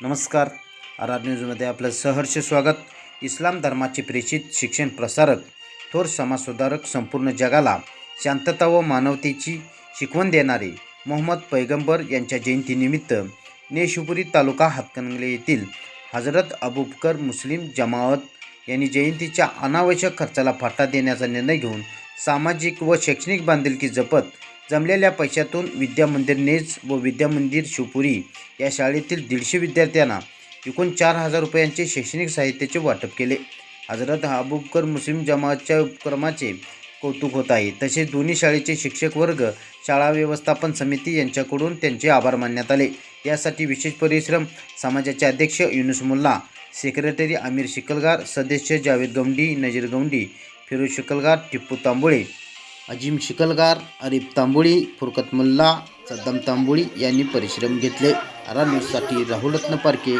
नमस्कार. R R न्यूजमध्ये आपलं सहर्ष स्वागत. इस्लाम धर्माचे प्रेषित शिक्षण प्रसारक थोर समाजसुधारक संपूर्ण जगाला शांतता व मानवतेची शिकवण देणारे मोहम्मद पैगंबर यांच्या जयंतीनिमित्त नेशुपुरी तालुका हातकणंगले येथील हजरत अबूबकर मुस्लिम जमावत यांनी जयंतीच्या अनावश्यक खर्चाला फाटा देण्याचा निर्णय घेऊन सामाजिक व शैक्षणिक बांधिलकी जपत जमलेल्या पैशातून विद्यामंदिर नेज व विद्यामंदिर शिवपुरी या शाळेतील दीडशे विद्यार्थ्यांना एकूण चार हजार रुपयांचे शैक्षणिक साहित्याचे वाटप केले. हजरत अबूबकर मुस्लिम जमातच्या उपक्रमाचे कौतुक होत आहे. तसेच दोन्ही शाळेचे शिक्षक वर्ग शाळा व्यवस्थापन समिती यांच्याकडून त्यांचे आभार मानण्यात आले. यासाठी विशेष परिश्रम समाजाचे अध्यक्ष युनुस मुल्ला सेक्रेटरी आमिर शिकलगार सदस्य जावेद गवंडी नजीर गवंडी फिरोज शिकलगार टिप्पू तांबोळे अजिम शिकलगार अरिफ तांबोळी फुरकत मुल्ला सद्दाम तांबोळी यांनी परिश्रम घेतले. आरा न्यूजसाठी राहुलरत्न पारखे